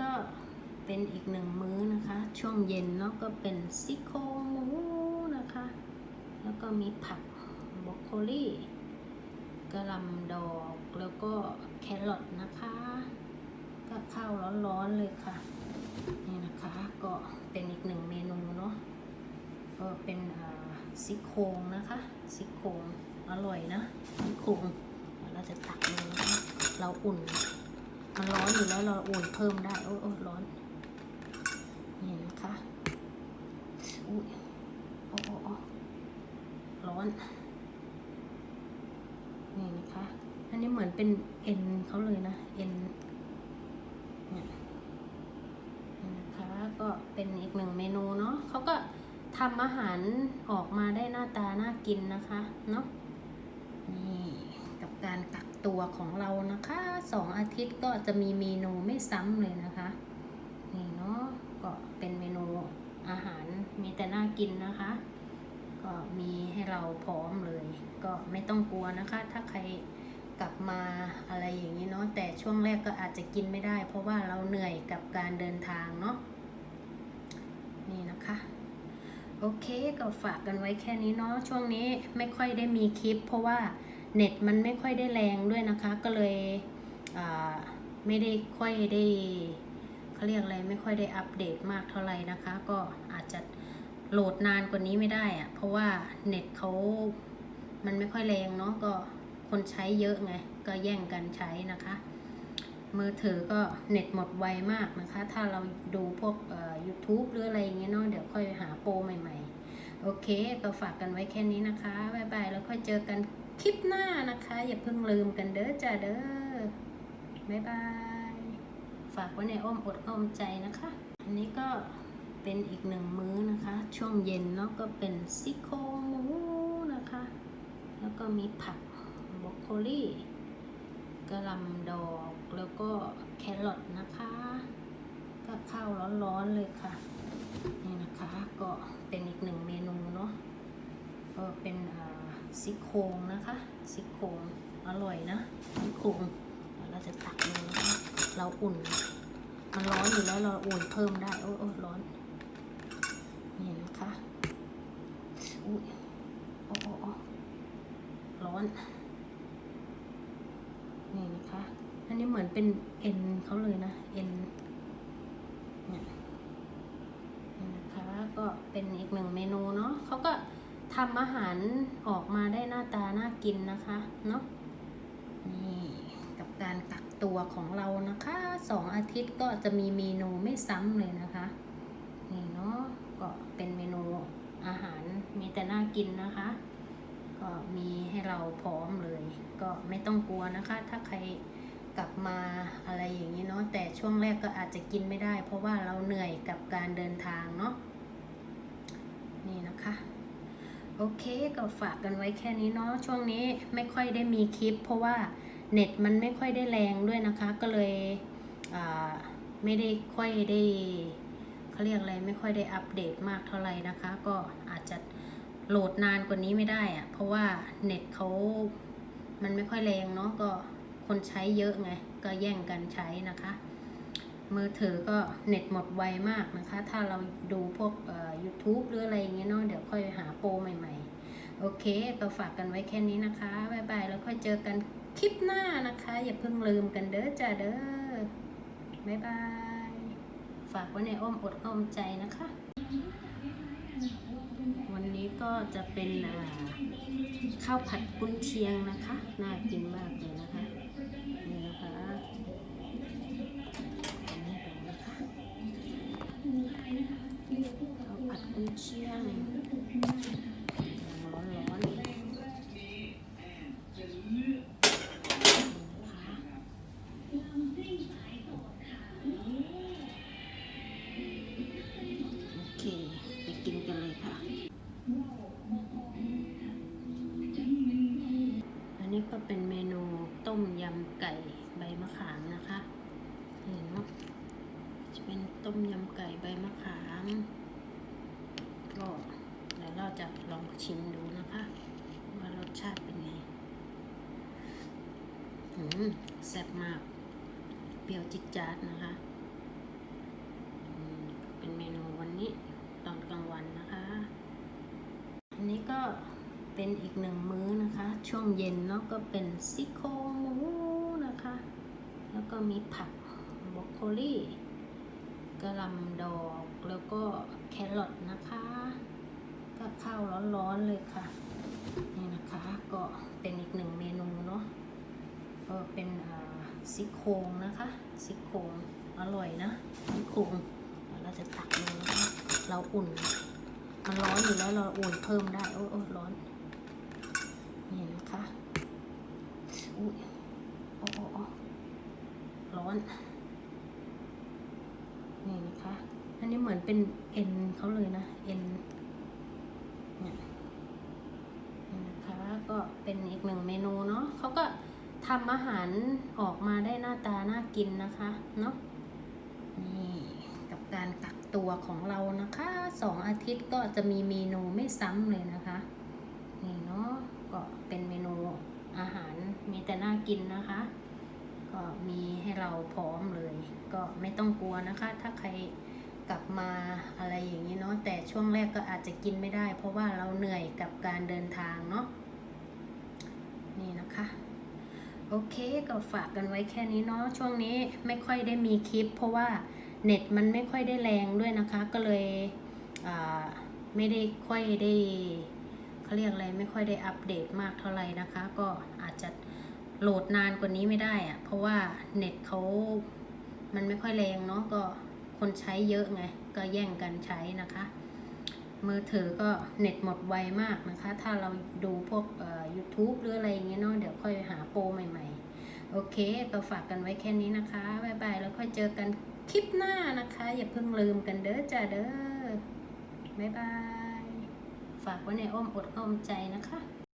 ก็เป็นอีกหนึ่งมื้อนะคะ ช่วงเย็นเนาะก็เป็นซี่โครงหมูนะคะ แล้วก็มีผักบรอกโคลีกระลำดอกแล้วก็แครอทนะคะ ก็ข้าวร้อนๆเลยค่ะ นี่นะคะก็เป็นอีกหนึ่งเมนูเนาะก็เป็นซี่โครงนะคะซี่โครงอร่อยนะซี่โครงเราจะตักเลยนะเราอุ่น มันร้อนอยู่แล้วเราอุ่นเพิ่มได้ โอ้โอ้ร้อน นี่นะคะอุ้ยโอ้โอ้อร้อน นี่นะคะ อันนี้เหมือนเป็นเอ็นเขาเลยนะ เอ็นเนี่ยนะคะ ก็เป็นอีกหนึ่งเมนูเนาะเขาก็ทำอาหารออกมาได้หน้าตาน่ากินนะคะ เนาะ ตัวของเรานะคะสองอาทิตย์ก็จะมีเมนูไม่ซ้ำเลยนะคะนี่เนาะก็เป็นเมนูอาหารมีแต่น่ากินนะคะ ก็มีให้เราพร้อมเลย ก็ไม่ต้องกลัวนะคะ ถ้าใครกลับมาอะไรอย่างนี้เนาะแต่ช่วงแรกก็อาจจะกินไม่ได้ เพราะว่าเราเหนื่อยกับการเดินทางเนาะนี่นะคะ โอเคก็ฝากกันไว้แค่นี้เนาะช่วงนี้ไม่ค่อยได้มีคลิป เพราะว่า เน็ตมันไม่ค่อยได้แรงด้วยนะคะ ก็เลยไม่ได้ค่อยได้เขาเรียกอะไรไม่ค่อยได้อัปเดตมากเท่าไหร่นะคะ ก็อาจจะโหลดนานกว่านี้ไม่ได้อะเพราะว่าเน็ตเขามันไม่ค่อยแรงเนาะก็คนใช้เยอะไง ก็แย่งกันใช้นะคะ มือถือก็เน็ตหมดไวมากนะคะ ถ้าเราดูพวกเอ่อ YouTube หรืออะไรอย่างเงี้ยเนาะเดี๋ยวค่อยหาโปรใหม่ ๆ โอเค ก็ฝากกันไว้แค่นี้นะคะ บ๊ายบาย แล้วค่อยเจอกัน คลิปหน้านะคะ อย่าเพิ่งลืมกันเด้อจ้าเด้อบ๊ายบาย ฝากไว้ในอ้อมอกอ้อมใจนะคะ อันนี้ก็เป็นอีกหนึ่งมื้อนะคะ ช่วงเย็นเนาะก็เป็นซี่โครงหมูนะคะ แล้วก็มีผักบรอกโคลีกระหลำดอกแล้วก็แครอทนะคะก็ข้าวร้อนๆเลยค่ะ นี่นะคะก็เป็นอีกหนึ่งเมนูเนาะก็เป็นอ่า ซี่โครงนะคะซี่โครงอร่อยนะซี่โครงเราจะตักเลยนะคะเราอุ่น มันร้อนอยู่แล้วเราอุ่นเพิ่มได้โอ้โอ้ร้อนนี่นะคะอุ้ยโอ้โอ้โอร้อนนี่นะคะอันนี้เหมือนเป็นเอ็นเขาเลยนะเอ็นเนี่ยนี่นะคะก็เป็นอีกหนึ่งเมนูเนาะเขาก็ ทำอาหารออกมาได้หน้าตาน่ากินนะคะเนาะนี่กับการกักตัวของเรานะคะสองอาทิตย์ก็จะมีเมนูไม่ซ้ำเลยนะคะนี่เนาะก็เป็นเมนูอาหารมีแต่น่ากินนะคะ ก็มีให้เราพร้อมเลย ก็ไม่ต้องกลัวนะคะ ถ้าใครกลับมาอะไรอย่างนี้เนาะแต่ช่วงแรกก็อาจจะกินไม่ได้ เพราะว่าเราเหนื่อยกับการเดินทางเนาะนี่นะคะ โอเคก็ฝากกันไว้แค่นี้เนาะช่วงนี้ไม่ค่อยได้มีคลิป เพราะว่าเน็ตมันไม่ค่อยได้แรงด้วยนะคะ ก็เลยไม่ได้ค่อยได้เขาเรียกอะไรไม่ค่อยได้อัปเดตมากเท่าไหร่นะคะ ก็อาจจะโหลดนานกว่านี้ไม่ได้อะเพราะว่าเน็ตเขามันไม่ค่อยแรงเนาะก็คนใช้เยอะไง ก็แย่งกันใช้นะคะ มือถือก็เน็ตหมดไวมากนะคะ ถ้าเราดูพวกเอ่อ YouTube หรืออะไรอย่างเงี้ยเนาะเดี๋ยวค่อยหาโปรใหม่ ๆ โอเค ก็ฝากกันไว้แค่นี้นะคะบ๊ายบายแล้วค่อยเจอกันคลิปหน้านะคะ อย่าเพิ่งลืมกันเด้อจ้าเด้อบ๊ายบาย ฝากไว้ในอ้อมอกอ้อมใจนะคะ วันนี้ก็จะเป็นข้าวผัดกุนเชียงนะคะ น่ากินมากเลยนะคะ ต้มยำไก่ใบมะขาม ก็เดี๋ยวเราจะลองชิมดูนะคะ ว่ารสชาติเป็นไงอืมแซ่บมาก เปรี้ยวจิกจาดนะคะเป็นเมนูวันนี้ตอนกลางวันนะคะ อันนี้ก็เป็นอีกหนึ่งมื้อนะคะ ช่วงเย็นเนาะก็เป็นซี่โครงหมูนะคะ แล้วก็มีผักบรอกโคลี่ กระลำดอกแล้วก็แครอทนะคะ ก็ข้าวร้อนๆเลยค่ะ นี่นะคะก็เป็นอีกหนึ่งเมนูเนาะก็เป็นซี่โครงนะคะซี่โครงอร่อยนะซี่โครงเราจะตักเลยนะคะเราอุ่น มันร้อนอยู่แล้วเราอุ่นเพิ่มได้ โอ้โอ้ร้อน นี่นะคะอุ้ยโอ้โอ้ร้อนนะคะ อั นนี้เหมือนเป็นเอ็นเขาเลยนะ เอ็นเนี่ยนะคะก็เป็นอีกหนึ่งเมนูเนาะเขาก็ทำอาหารออกมาได้หน้าตาน่ากินนะคะเนาะนี่กับการกักตัวของเรานะคะสองอาทิตย์ก็จะมีเมนูไม่ซ้ำเลยนะคะนี่เนาะก็เป็นเมนูอาหารมีแต่น่ากินนะคะ ก็มีให้เราพร้อมเลย ก็ไม่ต้องกลัวนะคะ ถ้าใคร กลับมาอะไรอย่างนี้เนาะแต่ช่วงแรกก็อาจจะกินไม่ได้ เพราะว่าเราเหนื่อยกับการเดินทางเนาะนี่นะคะโอเคก็ฝากกันไว้แค่นี้เนาะช่วงนี้ไม่ค่อยได้มีคลิป เพราะว่าเน็ตมันไม่ค่อยได้แรงด้วยนะคะ ก็เลยไม่ได้ค่อยได้เขาเรียกอะไรไม่ค่อยได้อัปเดตมากเท่าไหร่นะคะ ก็อาจจะโหลดนานกว่านี้ไม่ได้อะเพราะว่าเน็ตเขามันไม่ค่อยแรงเนาะก็ คนใช้เยอะไง ก็แย่งกันใช้นะคะ มือถือก็เน็ตหมดไวมากนะคะ ถ้าเราดูพวกเอ่อ YouTube หรืออะไรอย่างเงี้ยเนาะเดี๋ยวค่อยหาโปรใหม่ ๆ โอเค ก็ฝากกันไว้แค่นี้นะคะบ๊ายบายแล้วค่อยเจอกันคลิปหน้านะคะ อย่าเพิ่งลืมกันเด้อจ้าเด้อบ๊ายบาย ฝากไว้ในอ้อมอกอ้อมใจนะคะ